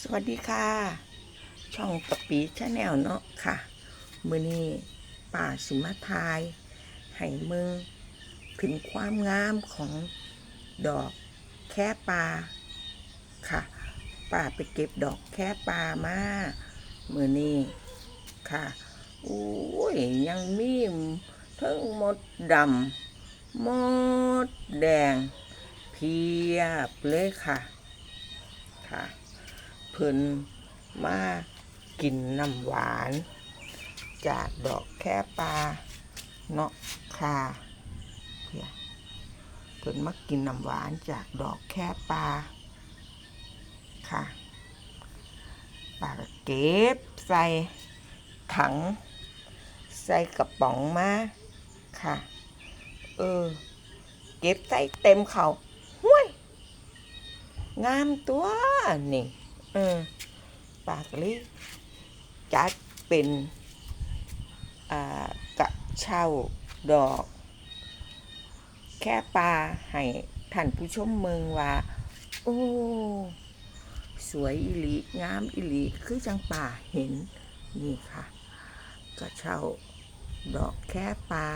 สวัสดีค่ะ ช่องปะปีชาแนลเนาะค่ะ มือนี้ป่าสิมาทายให้มึงถึงความงามของดอกแค่ปลาค่ะ ป่าไปเก็บดอกแค่ปลามามือนี้ค่ะโอ้ยยังมีทั้งหมดดำหมดแดง เพียบเลยค่ะค่ะ เพิ่นมากินน้ำหวาน จากดอกแค่ปลาเนาะค่ะเพื่อเพิ่นมากินน้ำหวานจากดอกแค่ปลาค่ะปลากเก็บใส่ถัง ใส่กระป๋องมาค่ะ เออ เก็บใส่เต็มเขาห้วย งามตัวนี่ เออปากลิจัดเป็นกระเช่าดอก แค่ปลาให้ท่านผู้ชมเมืองว่า โอ้ สวยอิลีงามอิลีคือจังป่าเห็น นี่ค่ะ กระเช่าดอกแค่ปลา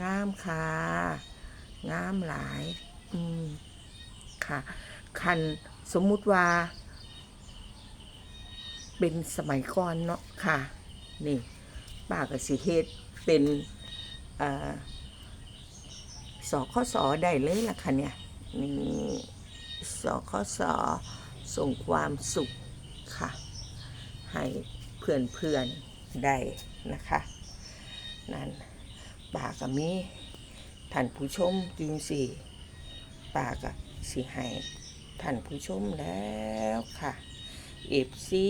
งามค่ะ งามหลาย อืม ค่ะ คันสมมุติว่า เป็นสมัยก่อนเนาะค่ะนี่ป้ากับสิเฮ็ดเป็นอ่อสอข้อสอได้เลยล่ะค่ะเนี่ยนี่สอข้อสอส่งความสุขค่ะ ให้เพื่อนเพื่อนๆได้นะคะนั่นป้ากับมีท่านผู้ชมจึงสิป้ากับสิให้ท่านผู้ชมแล้วค่ะเอฟซี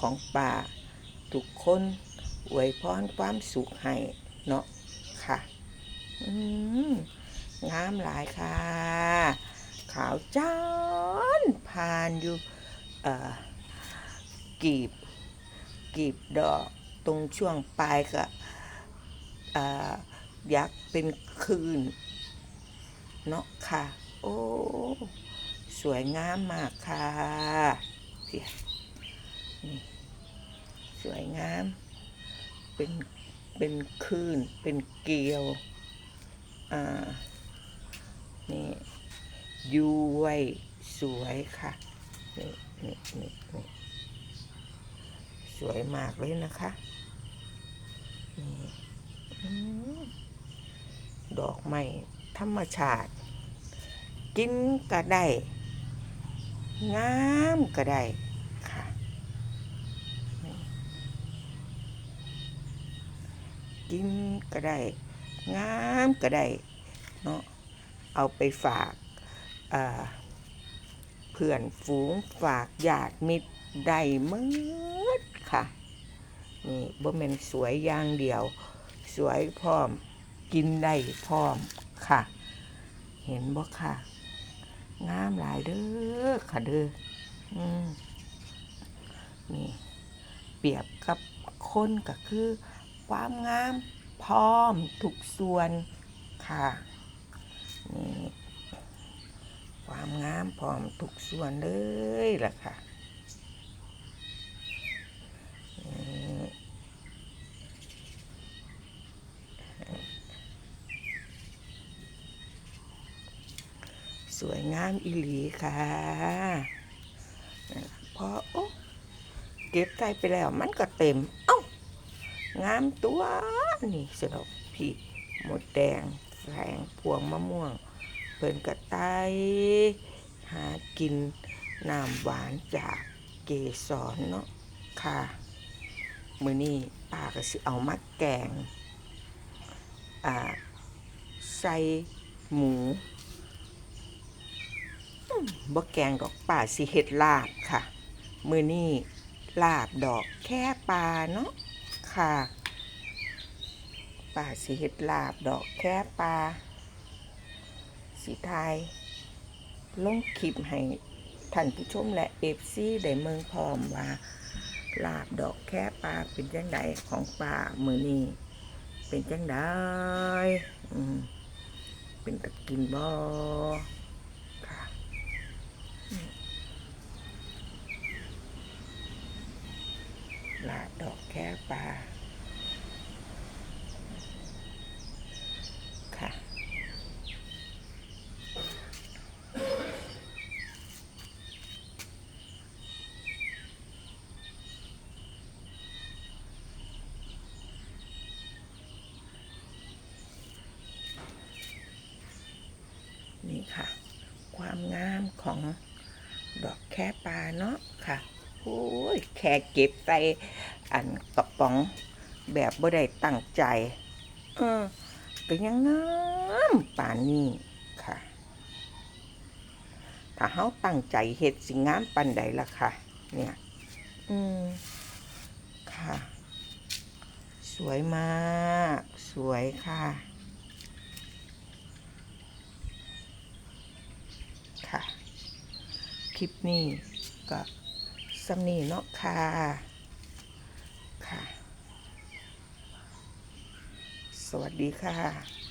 ของป่า ทุกคนอวยพรความสุขให้เนาะค่ะอืมงามหลายค่ะ ขาวจ้านผ่านอยู่เอ่อกีบกีบดอกตรงช่วงปลายก็เอ่อยักษ์เป็นคืนเนาะค่ะ โอ้ สวยงามมากค่ะเพีย นี่สวยงาม เป็นเป็นคลื่น เป็นเกลียว อ่า นี่ยูไวสวยค่ะ นี่นี่นี่นี่สวยมากเลยนะคะ นี่ดอกไม้ธรรมชาติ กินก็ได้ งามก็ได้ค่ะนี่ กินก็ได้งามก็ได้เนาะเอาไปฝากเพื่อนฝูงฝากญาติมิตรได้หมืดค่ะ นี่บ่แม่นสวยอย่างเดียว สวยพร้อมกินได้พร้อมค่ะ เห็นบ่ค่ะ งามหลายเด้อค่ะเด้ออืมนี่ เปรียบกับคนก็คือ ความงาม พร้อมทุกส่วนค่ะนี่ความงามพร้อมทุกส่วนเลยล่ะค่ะสวยงามอิหลีค่ะ พอโอ้เก็บใจไปแล้วมันก็เต็ม เอ้า งามตัวนี่สนอกพี่หมดแดงแสงพวงมะม่วง เพิ่นกระไตหากินน้ำหวานจากเกสรเนาะค่ะมือนี้ป้าก็สิเอามาแกงอ่าใส่หมูบ่แกงดอกป่าสิเฮ็ดลาบค่ะ มือนี้ลาบดอกแค่ปลาเนาะ ค่ะป่าสิเฮ็ดลาบดอกแค่ปลาสีไทยลงคลิปให้ท่านผู้ชมและเอฟซีได้เมืองพร้อมว่าลาบดอกแค่ปลาเป็นจังไดของป่ามือนี้เป็นจังไดเป็นตะกินบ่ค่ะอืม ดอกแค่ปลาค่ะ นี่ค่ะ ความงามของดอกแค่ปลาเนาะค่ะ โอ้ยแค่เก็บใส่อันกระป๋องแบบบ่ได้ตั้งใจ เออก็ยังงามป่านนี้ค่ะ ถ้าเฮาตั้งใจเฮ็ดสิงามปานใดล่ะค่ะ เนี่ย อืม ค่ะ สวยมาก สวยค่ะ ค่ะ คลิปนี้ก็ สำนีเนาะค่ะค่ะ สวัสดีค่ะ